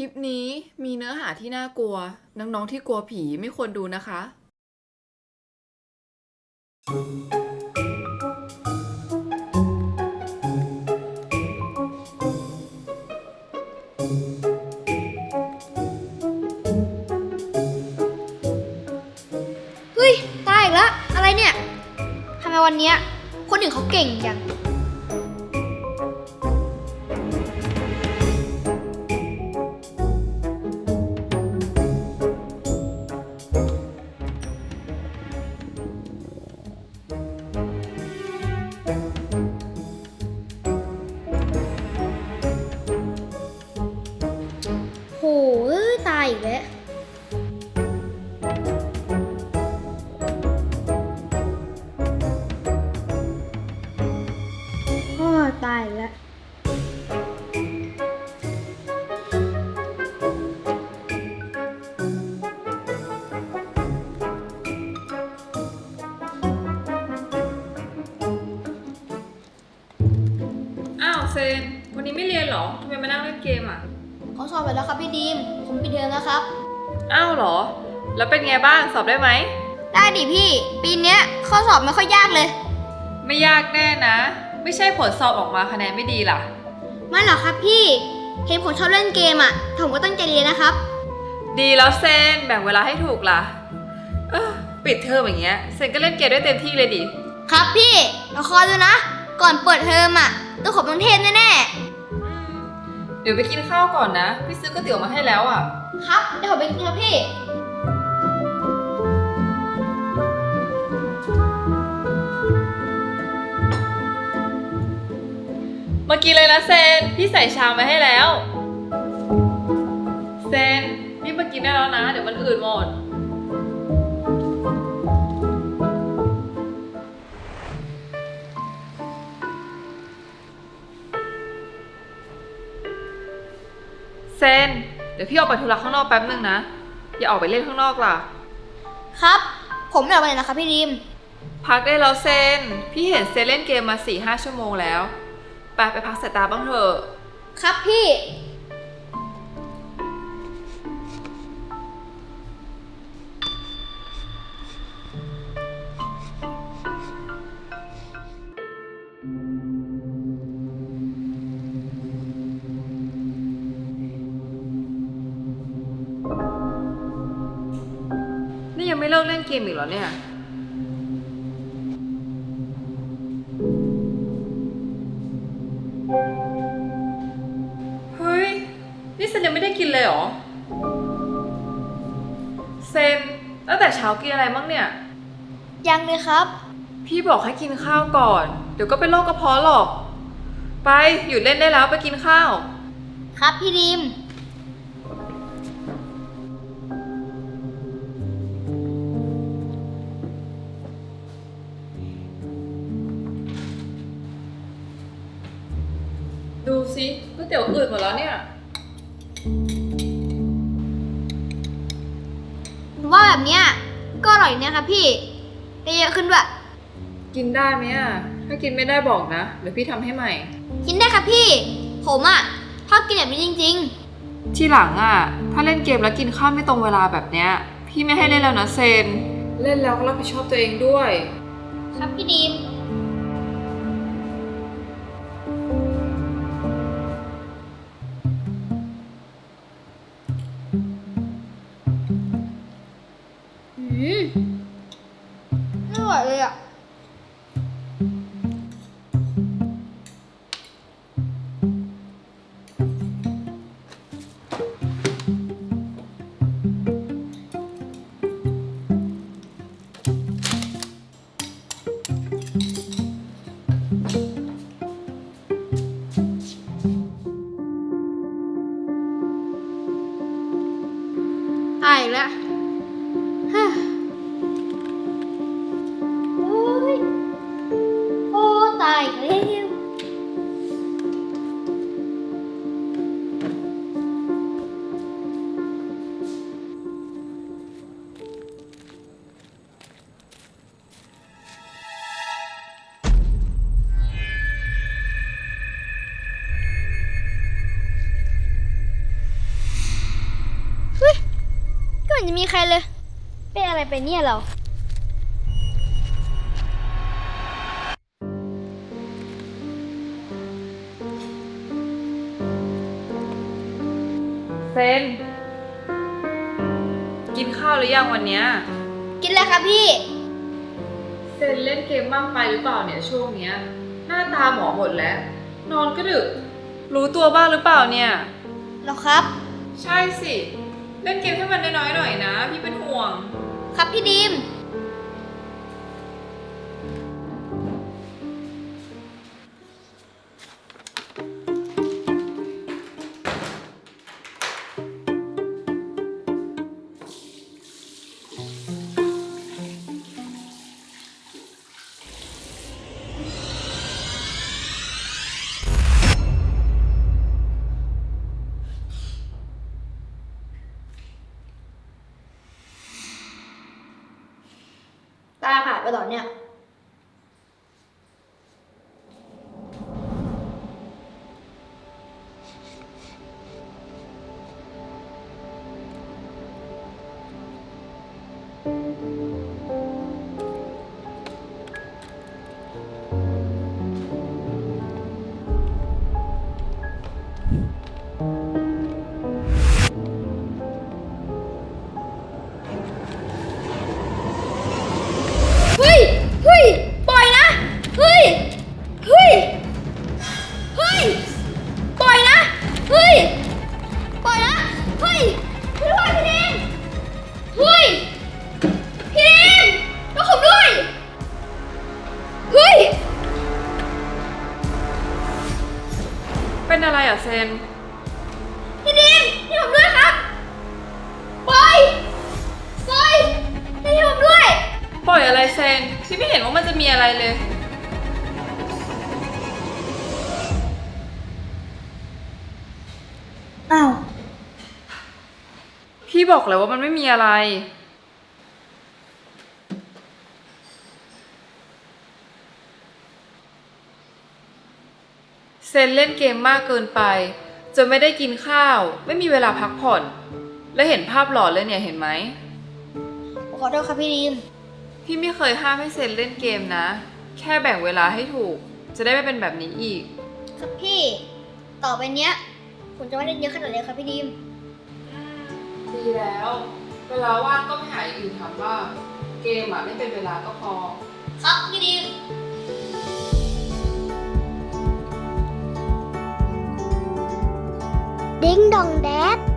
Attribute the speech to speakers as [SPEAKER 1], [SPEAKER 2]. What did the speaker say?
[SPEAKER 1] คลิปนี้มีเนื้อหาที่น่ากลัว น้องๆที่กลัวผีไม่ควรดูนะคะ
[SPEAKER 2] เฮ้ยตายอีกแล้วอะไรเนี่ยทำไมวันเนี้ยคนอื่นเขาเก่งจัง อ้ยตายอีกแล้วพ่อตายแล้ว
[SPEAKER 1] อ้าวเซน วันนี้ไม่เรียนเหรอทำไมมานั่งเล่นเกมอะ
[SPEAKER 2] เขาสอบไปแล้วครับพี่ดีม ผมปิดเทอมแล้วครับ
[SPEAKER 1] อ้าวเหรอ แล้วเป็นไงบ้างสอบได้ไหม
[SPEAKER 2] ได้ดิพี่ ปีเนี้ยข้อสอบไม่ค่อยยากเลย
[SPEAKER 1] ไม่ยากแน่นะ ไม่ใช่ผลสอบออกมาคะแนนไม่ดีล่ะ
[SPEAKER 2] ไม่หรอกครับพี่ เห็นผมชอบเล่นเกมอะ ผมก็ตั้งใจเรียนนะครับ
[SPEAKER 1] ดีแล้วเซนแบ่งเวลาให้ถูกล่ะเออปิดเทอมอย่างเงี้ยเซนก็เล่นเกมได้เต็มที่เลยดิ
[SPEAKER 2] ครับพี่เราคอยดูนะ ก่อนเปิดเทอมอะต้องขอบต้องเทศแน่
[SPEAKER 1] อืมเดี๋ยวไปกินข้าวก่อนนะ พี่ซื้อก๋วยเตี๋ยวมาให้แล้วอะ
[SPEAKER 2] ๆครับ เดี๋ยวผมไปกินครับพี่
[SPEAKER 1] เมื่อกี้เลยนะเซน พี่ใส่ชามมาให้แล้ว เซนนี่มากินได้แล้วนะ เดี๋ยวมันอื่นหมด เดี๋ยวพี่ออกไปธุระข้างนอกแป๊บนึงนะ อย่าออกไปเล่นข้างนอกล่ะ
[SPEAKER 2] ครับ ผมไม่ออกไปไหนนะครับพี่ดีม
[SPEAKER 1] พักได้แล้วเซน พี่เห็นเซนเล่นเกมมา4ี่ห้าชั่วโมงแล้ว ไปไปพักสายตาบ้างเถอะ
[SPEAKER 2] ครับพี่
[SPEAKER 1] ยังไม่เลิกเล่นเกมอีกเหรอเนี่ย เฮ้ย นี่เซนยังไม่ได้กินเลยเหรอ เซนตั้งแต่เช้ากินอะไรบ้างเนี่ย
[SPEAKER 2] ยังเลยครับ
[SPEAKER 1] พี่บอกให้กินข้าวก่อน เดี๋ยวก็เป็นโรคกระเพาะหรอก ไปหยุดเล่นได้แล้วไปกินข้าว
[SPEAKER 2] ครับพี่ดีม
[SPEAKER 1] ดูสิก๋วยเตี๋ยวอืดหมดแล้วเนี่ย
[SPEAKER 2] ว่าแบบเนี้ยก็อร่อยเนี่ยครับพี่ได้เยอะขึ้นด้วย
[SPEAKER 1] กินได้ไหมอะ ถ้ากินไม่ได้บอกนะ เดี๋ยวพี่ทำให้ใหม่
[SPEAKER 2] กินได้ครับพี่ ผมอะชอบกินแบบนี้จริง
[SPEAKER 1] ทีหลังอะ ถ้าเล่นเกมแล้วกินข้าวไม่ตรงเวลาแบบเนี้ย พี่ไม่ให้เล่นแล้วนะเซน เล่นแล้วก็รับผิดชอบตัวเองด้วย
[SPEAKER 2] ๆ ครับพี่ดีม ไใครเลย เป็นอะไรไปเนี่ยเรา
[SPEAKER 1] เซน กินข้าวหรือยังวันเนี้ย
[SPEAKER 2] กินเลยครับพี่
[SPEAKER 1] เซนเล่นเกมมากไปหรือเปล่าเนี่ยช่วงเนี้ย หน้าตาหมอหมดแล้ว นอนก็ดึก รู้ตัวบ้างหรือเปล่าเนี่ย
[SPEAKER 2] แล้วครับ
[SPEAKER 1] ใช่สิ เล่นเกมให้มันน้อยๆหน่อยนะ พี่เป็นห่วง
[SPEAKER 2] ครับพี่ดีม ตาขาดไปตอนเนี้ย อะ
[SPEAKER 1] ไรอะเซน
[SPEAKER 2] พี่เดนช่วยผมด้วยครับปล่อยปล่อยช่วยผมด้วย
[SPEAKER 1] ปล่อยอะไรเซนพี่ไม่เห็นว่ามันจะมีอะไรเลย
[SPEAKER 2] อ้าว
[SPEAKER 1] พี่บอกแล้วว่ามันไม่มีอะไร เซนเล่นเกมมากเกินไปจนไม่ได้กินข้าว ไม่มีเวลาพักผ่อน และเห็นภาพหลอนเลยเนี่ยเห็นไหม
[SPEAKER 2] ขอโทษครับพี่ดีม
[SPEAKER 1] พี่ไม่เคยห้ามให้เซนเล่นเกมนะ แค่แบ่งเวลาให้ถูก จะได้ไม่เป็นแบบนี้อีก
[SPEAKER 2] ครับพี่ ต่อไปเนี้ยผมจะไม่เล่นเยอะขนาดนี้ครับพี่ดีม
[SPEAKER 1] ดีแล้ว เวลาว่างก็ไปหาอย่างอื่นทำบ้างเกมอะไม่เป็นเวลาก็พอ
[SPEAKER 2] ครับพี่ดีม
[SPEAKER 3] tiếng đồng đáp.